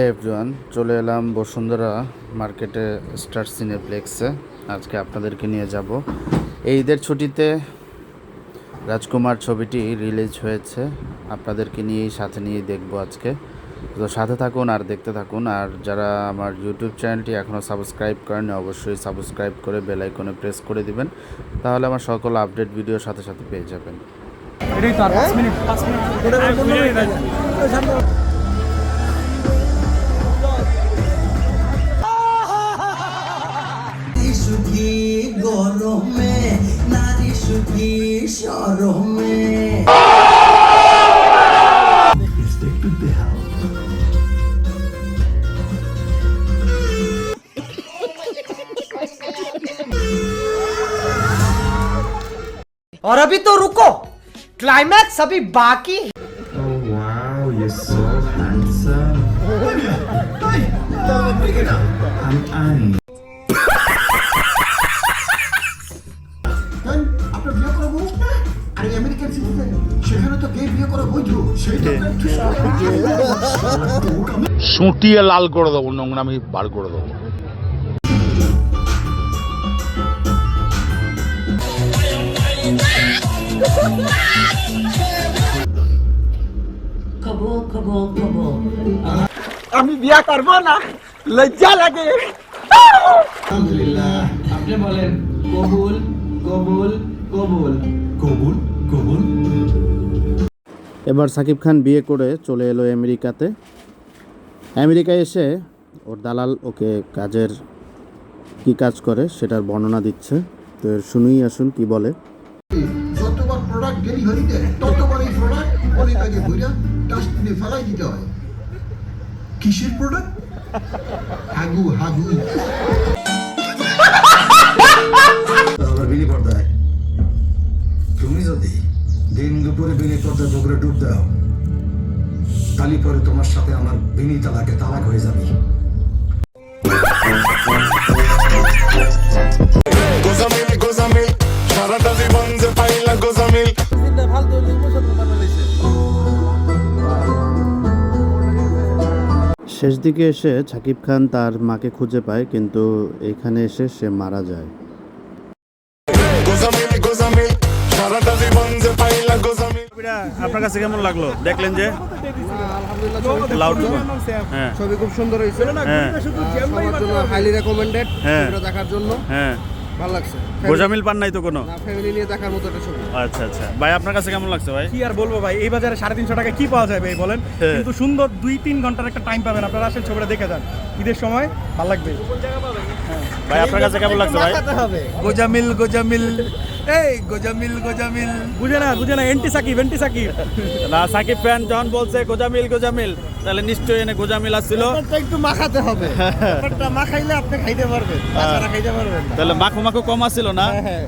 Everyone চলে এলাম বসুন্ধরা মার্কেটে স্টার সিনেপ্লেক্সে আজকে আপনাদেরকে নিয়ে যাব। এই ঈদের ছুটিতে রাজকুমার ছবিটি রিলিজ হয়েছে। আপনাদেরকে নিয়েই সাথে নিয়ে দেখব আজকে। তো সাথে থাকুন আর দেখতে থাকুন। আর যারা আমার ইউটিউব চ্যানেলটি এখনও সাবস্ক্রাইব করেন অবশ্যই সাবস্ক্রাইব করে বেল আইকনে প্রেস করে দিবেন। তাহলে আমার সকল আপডেট ভিডিওর সাথে সাথে পেয়ে যাবেন। में और अभी तो रुको क्लाइमैक्स अभी बाकी है তো গে বিয়ে করা বৈধ সেইটা সুটিয়ে লাল করে দেবো নোংরামি বার করে দেবো। আমি বিয়া করব না লজ্জা লাগে। আলহামদুলিল্লাহ। আপনি বলেন কবুল কবুল কবুল। কবুল? কবুল। এবার সাকিব খান বিয়ে করে চলে এলো আমেরিকাতে। আমেরিকায় এসে ওর দালাল ওকে কাজের কি কাজ করে সেটার বর্ণনা দিচ্ছে। তো শুনুই আসুন কি বলে। যতবার প্রোডাক্ট ডেলিভারি দেয় ততবার এই প্রোডাক্ট অনেক আগে ভইরা ডাস্টবিনে ফেলাই দিতে হয়। কিসের প্রোডাক্ট হাগু হাগু। বিলি ডুব দাও। তালি পরে তোমার সাথে আমার বিনি তালাকে তালাক হয়ে যাবে। গোজামিল গোজামিল সারাটা জীবন যে পাইলা গোজামিল। শেষ দিকে এসে সাকিব খান তার মাকে খুঁজে পায় কিন্তু এখানে এসে সে মারা যায়। আপনার কাছে কেমন লাগল? দেখলেন যে? লাউড হ্যাঁ। ছবি খুব সুন্দর হয়েছে। হ্যাঁ। হাইলি রেকমেন্ডেড হ্যাঁ। দেখার জন্য। হ্যাঁ। ভালো লাগছে। গোজামিল পান নাই তো কোনো? ফ্যামিলি নিয়ে দেখার মতো একটা ছবি। আচ্ছা আচ্ছা। ভাই আপনার কাছে কেমন লাগছে ভাই? কি আর বলব ভাই এই বাজারে সাড়ে তিনশো টাকা কি পাওয়া যায় ভাই বলেন? হ্যাঁ। কিন্তু সুন্দর দুই তিন ঘণ্টার একটা টাইম পাবেন। আপনারা আসেন ছবিটা দেখে যান। ঈদের সময় ভালো লাগবে। ভাই আপনার কাছে কেমন লাগছে ভাই? গোজামিল গোজামিল। এই গোজামিল গোজামিল। বুঝে না বুঝে না এন্টি সাকিব এন্টি সাকিব। না সাকিব ফ্যান যখন বলছে গোজামিল গোজামিল। তাহলে নিশ্চয়ই এনে গোজামিল আসছিল। একটু মাখাতে হবে। মাখাইলে আপনি খাইতে পারবেন খাইতে পারবেন তাহলে মাখো মাখো কম আসছিল না? হ্যাঁ, হ্যাঁ।